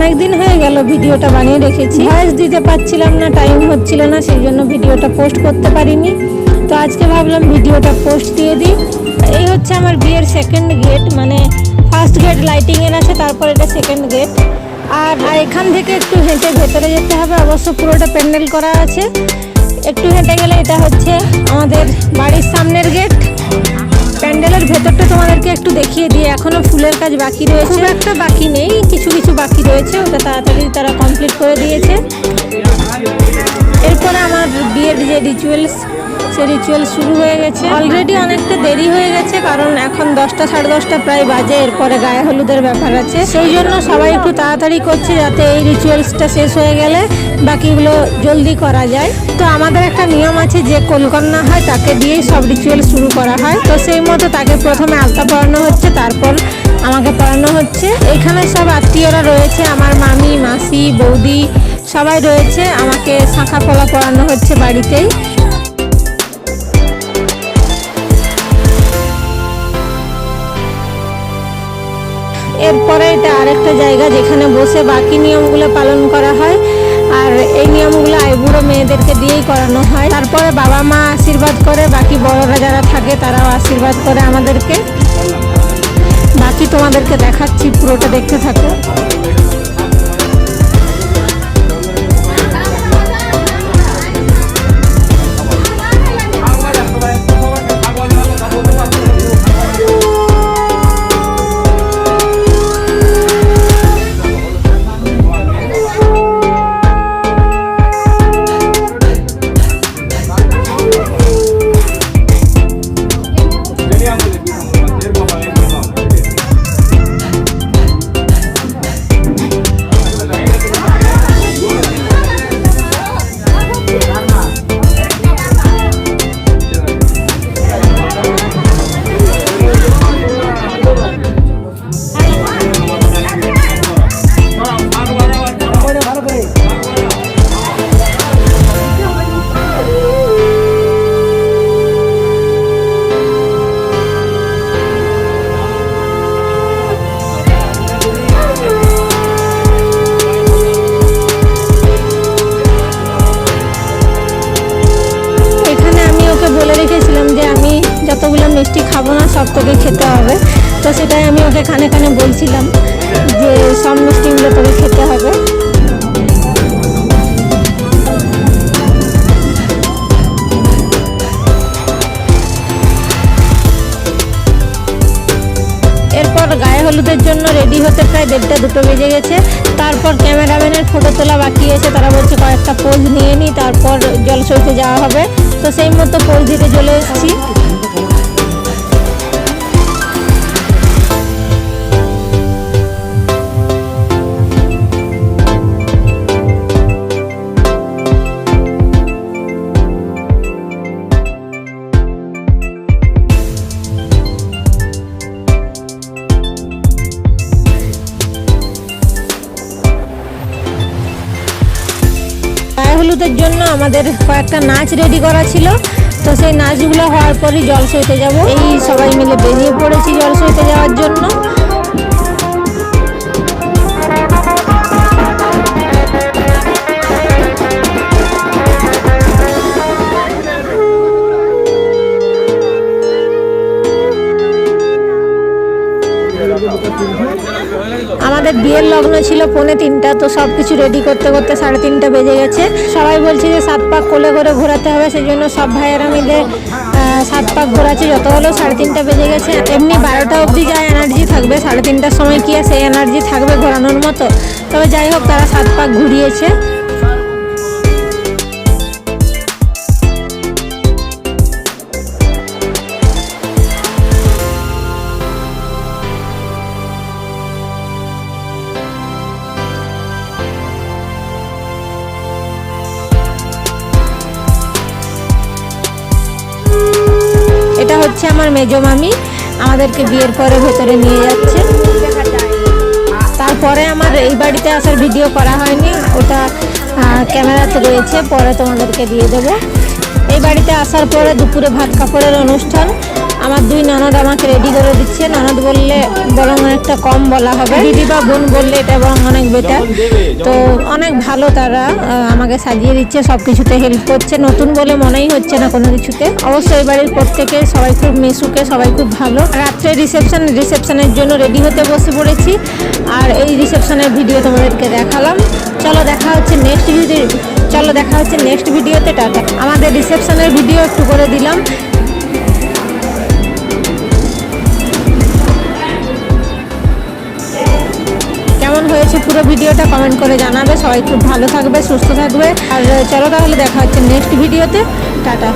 অনেক দিন হয়ে গেল ভিডিওটা বানিয়ে রেখেছি। ভয়েস দিতে পারছিলাম না টাইম হচ্ছিল না, সেই জন্য ভিডিওটা পোস্ট করতে পারিনি। তো আজকে ভাবলাম ভিডিওটা পোস্ট দিয়ে দিই। এই হচ্ছে আমার বিয়ের সেকেন্ড গেট মানে ফার্স্ট গেট লাইটিং এর আছে, তারপর এটা সেকেন্ড গেট আর এখান থেকে একটু হেঁটে ভেতরে যেতে হবে, অবশ্য পুরোটা প্যান্ডেল করা আছে। একটু হেঁটে গেলে এটা হচ্ছে আমাদের বাড়ির সামনের গেট প্যান্ডেলের ভেতরটা তোমাদেরকে একটু দেখিয়ে দিই, এখনও ফুলের কাজ বাকি রয়েছে। খুব একটা বাকি নেই, কিছু কিছু বাকি রয়েছে, ওটা তাড়াতাড়ি তারা কমপ্লিট করে দিয়েছে। এরপরে আমার বিয়ের যে রিচুয়ালস সে রিচুয়াল শুরু হয়ে গেছে। অলরেডি অনেকটা দেরি হয়ে গেছে, কারণ এখন দশটা সাড়ে দশটা প্রায় বাজে, এরপরে গায়ে হলুদের ব্যাপার আছে। সেই জন্য সবাই একটু তাড়াতাড়ি করছে যাতে এই রিচুয়ালসটা শেষ হয়ে গেলে বাকিগুলো জলদি করা যায়। তো আমাদের একটা নিয়ম আছে, যে কলকন্যা হয়, তাকে দিয়েই সব রিচুয়াল শুরু করা হয়। তো সেই মতো তাকে প্রথমে আলতা পড়ানো হচ্ছে, তারপর আমাকে পড়ানো হচ্ছে। এখানে সব আত্মীয়রা রয়েছে, আমার মামি, মাসি, বৌদি সবাই রয়েছে, আমাকে শাঁখা পলা পড়ানো হচ্ছে বাড়িতেই। এরপরে এটা আরেকটা জায়গা যেখানে বসে বাকি নিয়মগুলো পালন করা হয়। আর এই নিয়মগুলো আইবুড়ো মেয়েদেরকে দিয়েই করানো হয়। তারপরে বাবা মা আশীর্বাদ করে, বাকি বড়রা যারা থাকে তারাও আশীর্বাদ করে আমাদেরকে। বাকি তোমাদেরকে দেখাচ্ছি, পুরোটা দেখতে থাকো। খেতে হবে। তো সেটাই আমি ওকে কানে কানে বলছিলাম যে সব মিষ্টিগুলো তোকে খেতে হবে। এরপর গায়ে হলুদের জন্য রেডি হতে প্রায় দেড়টা দুটো বেজে গেছে। তারপর ক্যামেরাম্যানের ফটো তোলা বাকি আছে। তারা বলছে কয়েকটা পোজ নিয়ে নিই তারপর জল সইতে যাওয়া হবে। তো সেই মতো পোজ দিতে চলে এসেছি। গায়ে জন্য আমাদের কয়েকটা নাচ রেডি করা ছিল। তো সেই নাচগুলো হওয়ার পরই জল সইতে যাব। এই সবাই মিলে বেরিয়ে পড়েছি জল সইতে যাওয়ার জন্য। আমাদের বিয়ের লগ্ন ছিল পৌনে তিনটা, তো সব কিছু রেডি করতে করতে সাড়ে তিনটা বেজে গেছে। সবাই বলছে যে সাত পাক কোলে করে ঘোরাতে হবে সেই জন্য সব ভাইয়েরা মিলে সাত পাক ঘোরাচ্ছে। যত হলো সাড়ে তিনটা বেজে গেছে। এমনি বারোটা অবধি যা এনার্জি থাকবে, সাড়ে তিনটার সময় কি আর সেই এনার্জি থাকবে ঘোরানোর মতো। তবে যাই হোক, তারা সাত পাক ঘুরিয়েছে। মেজো মামি আমাদেরকে বিয়ের পরে ভেতরে নিয়ে যাচ্ছে। তারপরে আমার এই বাড়িতে আসার ভিডিও করা হয়নি, ওটা ক্যামেরাতে রয়েছে, পরে তোমাদেরকে দিয়ে দেবো। এই বাড়িতে আসার পরে দুপুরে ভাত কাপড়ের অনুষ্ঠান আমার দুই ননদ আমাকে রেডি করে দিচ্ছে। ননদ বললে বরং অনেকটা কম বলা হবে। দিদি বা বোন বললে এটা বরং অনেক বেটার তো অনেক ভালো তারা আমাকে সাজিয়ে দিচ্ছে সব কিছুতে হেল্প করছে। নতুন বলে মনেই হচ্ছে না কোনো কিছুতে। অবশ্যই এই বাড়ির প্রত্যেকে সবাই খুব মিশুকে সবাই খুব ভালো। রাত্রে রিসেপশন রিসেপশনের জন্য রেডি হতে বসে পড়েছি। আর এই রিসেপশনের ভিডিও তোমাদেরকে দেখালাম। চলো দেখা হচ্ছে নেক্সট ভিডিও চলো দেখা হচ্ছে নেক্সট ভিডিওতে টাটা। আমাদের রিসেপশনের ভিডিও একটু করে দিলাম। কেমন হয়েছে পুরো ভিডিওটা কমেন্ট করে জানাবে। সবাই খুব ভালো থাকবে, সুস্থ থাকবে। আর চলো তাহলে দেখা হচ্ছে নেক্সট ভিডিওতে। টাটা।